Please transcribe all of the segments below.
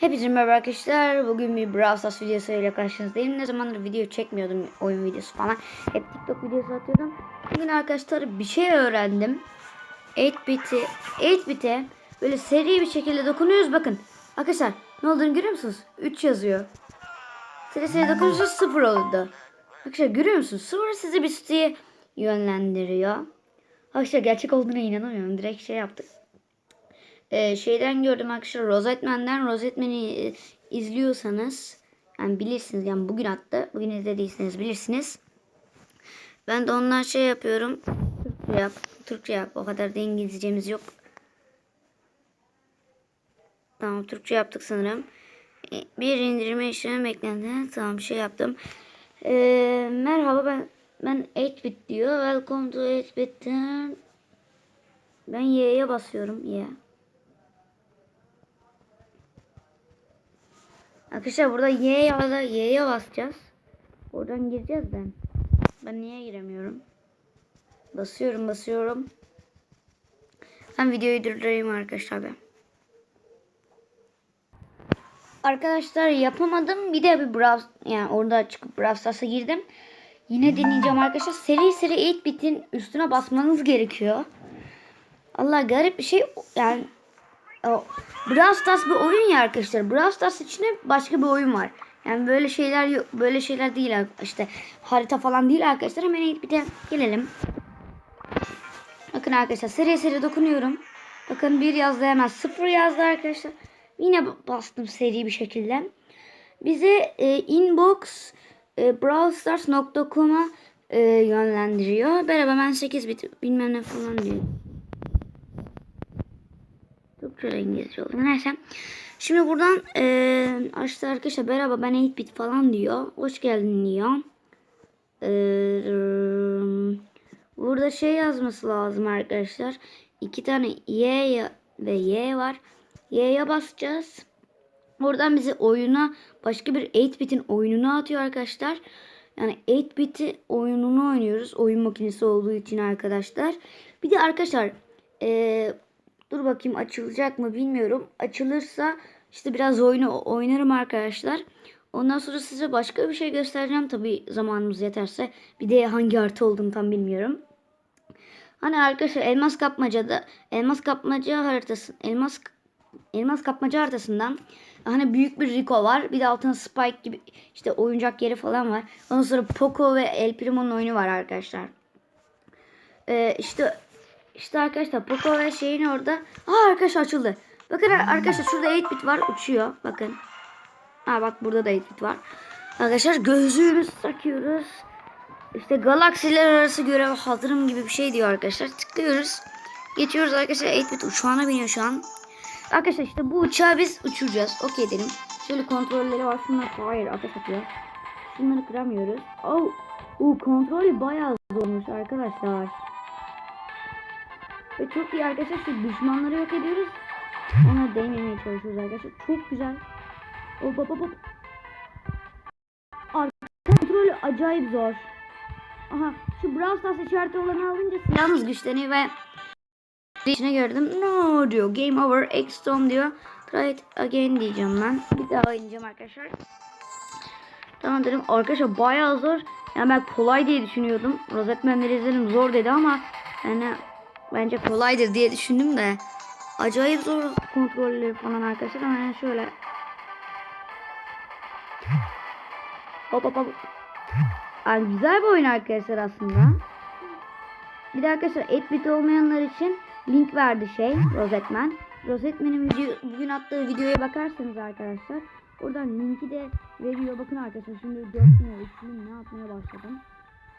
Hepinize merhaba arkadaşlar. Bugün bir Brawl Stars videosuyla karşınızdayım. Ne zamandır video çekmiyordum oyun videosu falan. Hep TikTok videosu atıyordum. Bugün arkadaşlar bir şey öğrendim. 8-bit'i 8-bit'e böyle seri bir şekilde dokunuyoruz. Bakın arkadaşlar ne olduğunu görüyor musunuz? 3 yazıyor. Seri seri dokununca 0 oldu. Arkadaşlar görüyor musunuz? 0 sizi bir siteye yönlendiriyor. Arkadaşlar gerçek olduğuna inanamıyorum. Direkt şey yaptık. Ee, şeyden gördüm arkadaşlar Rosetman'den Rosetman'i e, izliyorsanız yani bilirsiniz yani bugün attı. Bugün izlediyseniz bilirsiniz. Ben de ondan şey yapıyorum. Türkçe yap. Türkçe yap. O kadar da İngilizcemiz yok. Tamam Türkçe yaptık sanırım. E, Bir indirme işlemi beklendi. Tamam şey yaptım. Ee, merhaba ben ben 8-bit diyor. Welcome to 8-bit. Ben Y'ye basıyorum. Y. Arkadaşlar burada Y ya da Y'ye basacağız. Oradan gireceğiz de. Ben niye giremiyorum? Basıyorum basıyorum. Ben videoyu durdurayım arkadaşlar ben. Arkadaşlar yapamadım. Bir de bir Brawl yani orada çıkıp Brawl Stars'a girdim. Yine deneyeceğim arkadaşlar. Seri seri 8-bit'in üstüne basmanız gerekiyor. Allah garip bir şey yani Brawl Stars bir oyun ya arkadaşlar. Brawl Stars içinde başka bir oyun var. Yani böyle şeyler yok. Böyle şeyler değil işte harita falan değil arkadaşlar. Hemen bir de gelelim. Bakın arkadaşlar seri seri dokunuyorum. Bakın bir yazdı hemen sıfır yazdı arkadaşlar. Yine bastım seri bir şekilde. Bize e, inbox e, brawlstars.com'a e, yönlendiriyor. Merhaba ben 8 bit bilmem ne falan diyor. Ve İngilizce oluyor. Neyse. Şimdi buradan e, açtı arkadaşlar merhaba ben 8 bit falan diyor. Hoş geldin diyor. E, burada şey yazması lazım arkadaşlar. İki tane Y ve Y var. Y'ye basacağız. Oradan bizi oyuna başka bir 8-bit'in oyununu atıyor arkadaşlar. Yani 8-bit'i oyununu oynuyoruz. Oyun makinesi olduğu için arkadaşlar. Bir de arkadaşlar eee Dur bakayım açılacak mı bilmiyorum. Açılırsa işte biraz oyunu oynarım arkadaşlar. Ondan sonra size başka bir şey göstereceğim. Tabi zamanımız yeterse. Bir de hangi harita olduğunu tam bilmiyorum. Hani arkadaşlar elmas kapmacada elmas kapmaca haritası elmas elmas kapmaca haritasından hani büyük bir Rico var. Bir de altına Spike gibi işte oyuncak yeri falan var. Ondan sonra Poco ve El Primo'nun oyunu var arkadaşlar. Ee, işte işte arkadaşlar Poco ve şeyin orada. Aa arkadaşlar açıldı. Bakın arkadaşlar şurada 8-bit var uçuyor. Bakın. Ha bak burada da 8-bit var. Arkadaşlar gözlüğümüzü takıyoruz. İşte galaksiler arası görev hazırım gibi bir şey diyor arkadaşlar. Tıklıyoruz. Geçiyoruz arkadaşlar 8-bit uçağına biniyor şu an. Arkadaşlar işte bu uçağı biz uçuracağız. Okey dedim. Şöyle kontrolleri var. Şunlar hayır ateş atıyor. Şunları kıramıyoruz. Oh, oh kontrolü bayağı zormuş arkadaşlar. Ve çok iyi arkadaşlar şu düşmanları yok ediyoruz. Ona değmemeye çalışıyoruz arkadaşlar. Çok güzel. Hop hop hop. Arka kontrolü acayip zor. Aha şu Brawl Stars işareti olanı alınca silahımız güçleniyor ve içine gördüm. No diyor. Game over. X-Stone diyor. Try it again diyeceğim ben. Bir daha oynayacağım arkadaşlar. Tamam dedim. Arkadaşlar bayağı zor. Yani ben kolay diye düşünüyordum. Rosetman'leri izledim zor dedi ama yani bence kolaydır diye düşündüm de. Acayip zor kontrolleri falan arkadaşlar. Ama yani şöyle. Hop hop hop. Yani güzel bir oyun arkadaşlar aslında. Bir de arkadaşlar 8-bit olmayanlar için link verdi şey Rosetman. Rosetman'in bugün attığı videoya bakarsanız arkadaşlar oradan linki de veriyor. Bakın arkadaşlar şimdi 4 bin ne yapmaya başladım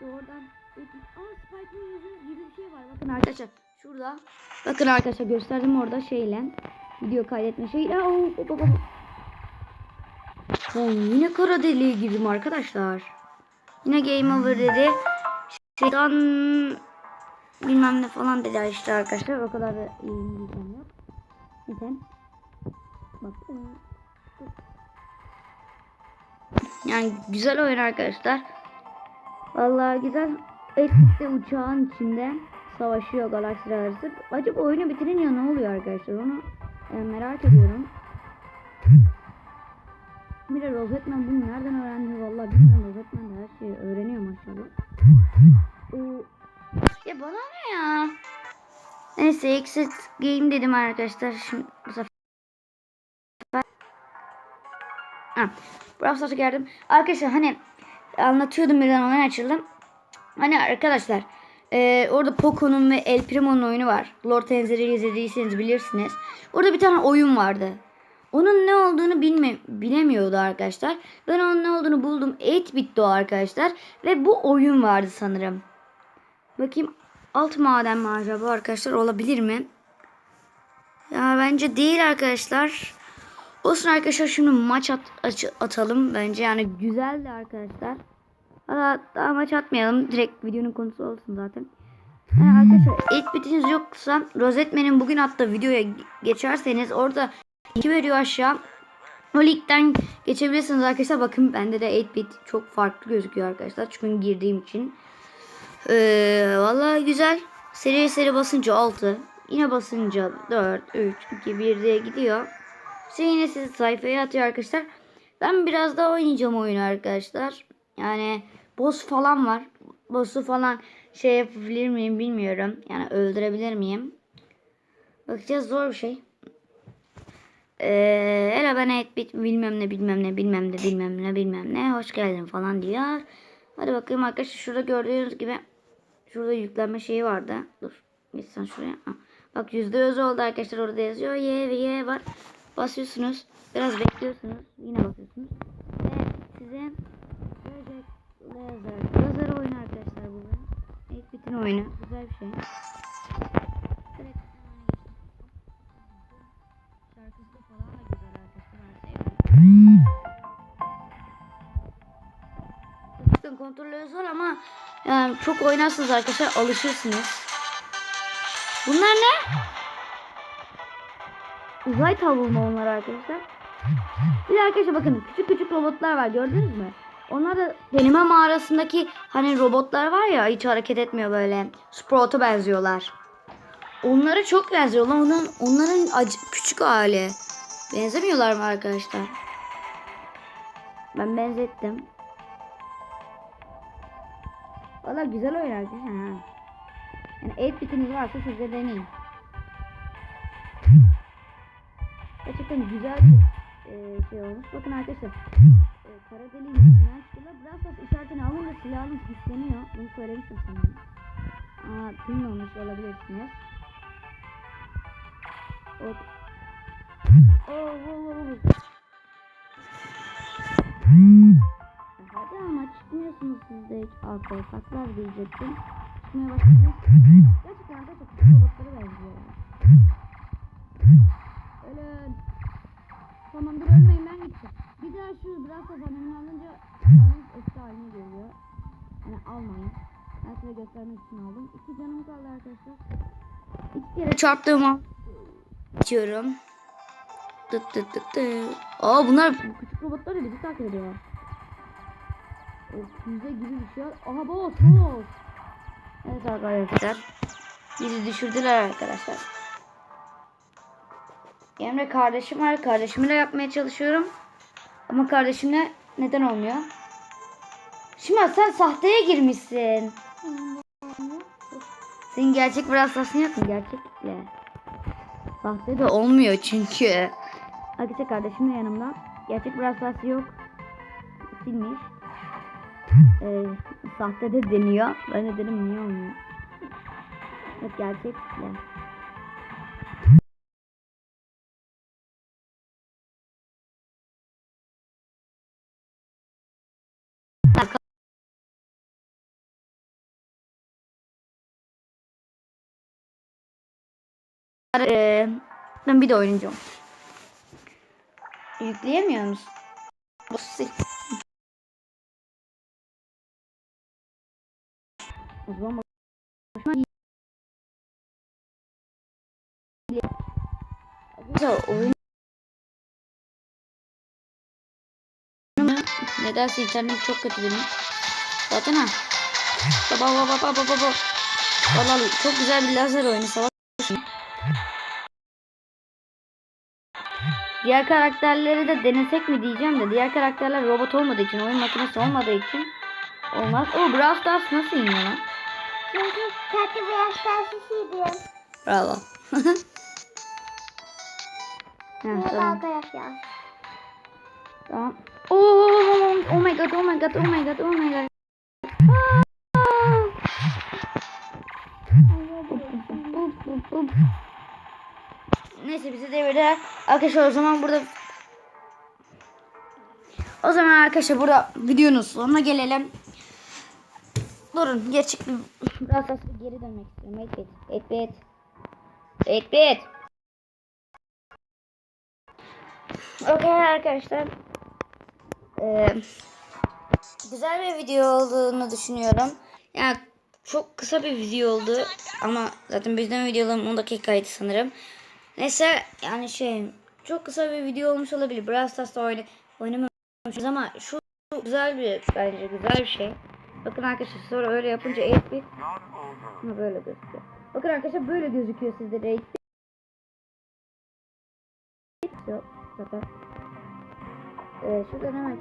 oradan Aa Spike'ın yüzü gibi bir şey var. Bakın arkadaşlar şurada. Bakın arkadaşlar gösterdim orada şeyle. Video kaydetme oh. Ben yine kara deliğe girdim arkadaşlar. Yine game over dedi. Şeytan bilmem ne falan dedi işte arkadaşlar. O kadar da iyi İngilizcem yok. Neden? Bak. Yani güzel oyun arkadaşlar. Vallahi güzel. Etkisi uçağın içinde savaşıyor galaksiler arası. Acaba oyunu bitirince ne oluyor arkadaşlar onu e, merak ediyorum. bile Rosetman bunu nereden öğrendi vallahi bilmiyorum. Rosetman de her şeyi öğreniyor maşallah. Oo. Ya bana ne ya? Neyse exit game dedim arkadaşlar. Şimdi bu sefer Ha, Brawl geldim. Arkadaşlar hani anlatıyordum birden online açıldım. Hani arkadaşlar e, orada Poco'nun ve El Primo'nun oyunu var. Lord Enzer'i izlediyseniz bilirsiniz. Orada bir tane oyun vardı. Onun ne olduğunu bilme, bilemiyordu arkadaşlar. Ben onun ne olduğunu buldum. 8-bit'ti o arkadaşlar. Ve bu oyun vardı sanırım. Bakayım alt maden mi acaba arkadaşlar olabilir mi? Ya bence değil arkadaşlar. Olsun arkadaşlar şimdi maç at, aç- atalım bence yani güzeldi arkadaşlar. Hatta daha maç atmayalım direkt videonun konusu olsun zaten. Yani arkadaşlar ilk bitiniz yoksa Rosetman'in bugün attığı videoya geçerseniz orada linki veriyor aşağı. O linkten geçebilirsiniz arkadaşlar. Bakın bende de 8-bit çok farklı gözüküyor arkadaşlar. Çünkü girdiğim için. Ee, Valla güzel. Seri seri basınca 6. Yine basınca 4, 3, 2, 1 diye gidiyor. Şey yine sizi sayfaya atıyor arkadaşlar. Ben biraz daha oynayacağım oyunu arkadaşlar. Yani boss falan var. Boss'u falan şey yapabilir miyim bilmiyorum. Yani öldürebilir miyim? Bakacağız zor bir şey. Ee, hele ben et bit bilmem ne bilmem ne bilmem ne bilmem ne bilmem ne hoş geldin falan diyor. Hadi bakayım arkadaşlar şurada gördüğünüz gibi şurada yüklenme şeyi vardı. Dur gitsen şuraya. Bak yüzde yüz oldu arkadaşlar orada yazıyor. Y ve Y var. Basıyorsunuz. Biraz bekliyorsunuz. Yine basıyorsunuz. Ve size Project Laser. Laser oyunu arkadaşlar bu. İlk bütün oyunu. Güzel bir şey. Kontrolü zor ama yani çok oynarsınız arkadaşlar alışırsınız. Bunlar ne? Uzay tavuğu mu onlar arkadaşlar? Bir de arkadaşlar bakın küçük küçük robotlar var gördünüz mü? Onlar da deneme mağarasındaki hani robotlar var ya hiç hareket etmiyor böyle. Sprout'a benziyorlar. Onlara çok benziyorlar. Onların, onların küçük hali. Benzemiyorlar mı arkadaşlar? Ben benzettim. Valla güzel. Ha. Yani 8 bitiniz varsa siz de deneyin. Gerçekten güzel bir e, şey olmuş. Bakın arkadaşlar. E, kara deliğin içinden çıkıyorlar. Brawl Stars işaretini alınca silahınız güçleniyor. Bunu söylemiştim sanırım. Aa, duymamış olabilirsiniz. Hop. Oh, oh, oh. Hadi ama çıkmıyorsunuz siz de hiç arkaya saklar diyecektim. Çıkmaya başladınız. Gerçekten arkadaşlar robotlara benziyorlar. Ölün. Tamamdır ölmeyin ben gideceğim. Bir daha şu alınca canınız eski haline geliyor. Yani almayın. Ben size göstermek için aldım. İki canım kaldı arkadaşlar. İki kere çarptığıma içiyorum. Tıt tıt tıt tıt. Aa bunlar bu küçük robotlar da bizi takip. Of, füze gibi bir şey. Aha boss boss. Evet arkadaşlar. Bizi düşürdüler arkadaşlar. Emre kardeşim var. Kardeşimle yapmaya çalışıyorum. Ama kardeşimle neden olmuyor? Şimdi sen sahteye girmişsin. Senin gerçek bir hastasın yok mu? Gerçekle. Sahte de olmuyor çünkü. Arkadaşlar kardeşim de yanımda. Gerçek bir hastası yok. Silmiş. Ee, sahte de deniyor. Ben de dedim niye olmuyor? Evet gerçekle. Ee, ben bir de oynayacağım. Yükleyemiyor musun? O zaman Arkadaşlar oyun Nedense internet çok kötü benim. Zaten ha. Baba baba baba baba baba. Valla çok güzel bir lazer oyunu. Savaş oyunu. Diğer karakterleri de denesek mi diyeceğim de diğer karakterler robot olmadığı için oyun makinesi olmadığı için olmaz. O Brawl Stars nasıl iniyor lan? Çünkü bir yaş dersisiydim. Bravo. Ha, tamam. Tamam. Oh, oh my god, oh my god, oh my god, oh my god. Neyse bizi devirdiler. Arkadaşlar o zaman burada o zaman arkadaşlar burada videonun sonuna gelelim. Durun gerçek bir biraz geri dönmek istiyorum. 8 bit. 8 bit. 8 bit. Okey arkadaşlar. Ee, güzel bir video olduğunu düşünüyorum. Yani çok kısa bir video oldu. Ama zaten bizden videolarım 10 dakikaydı sanırım. Neyse yani şey çok kısa bir video olmuş olabilir. Brawl Stars'ta oyna, oynamamışız ama şu güzel bir bence güzel bir şey. Bakın arkadaşlar sonra öyle yapınca 8 bit Ha, böyle gözüküyor. Bakın arkadaşlar böyle gözüküyor sizde 8 bit. Yok zaten. Ee, şuradan hemen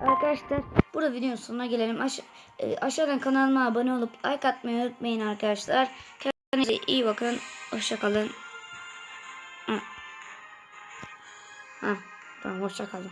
arkadaşlar burada videonun sonuna gelelim. Aş e, aşağıdan kanalıma abone olup like atmayı unutmayın arkadaşlar. Kendinize iyi bakın. Hoşçakalın. Ha. ha. Tamam hoşçakalın.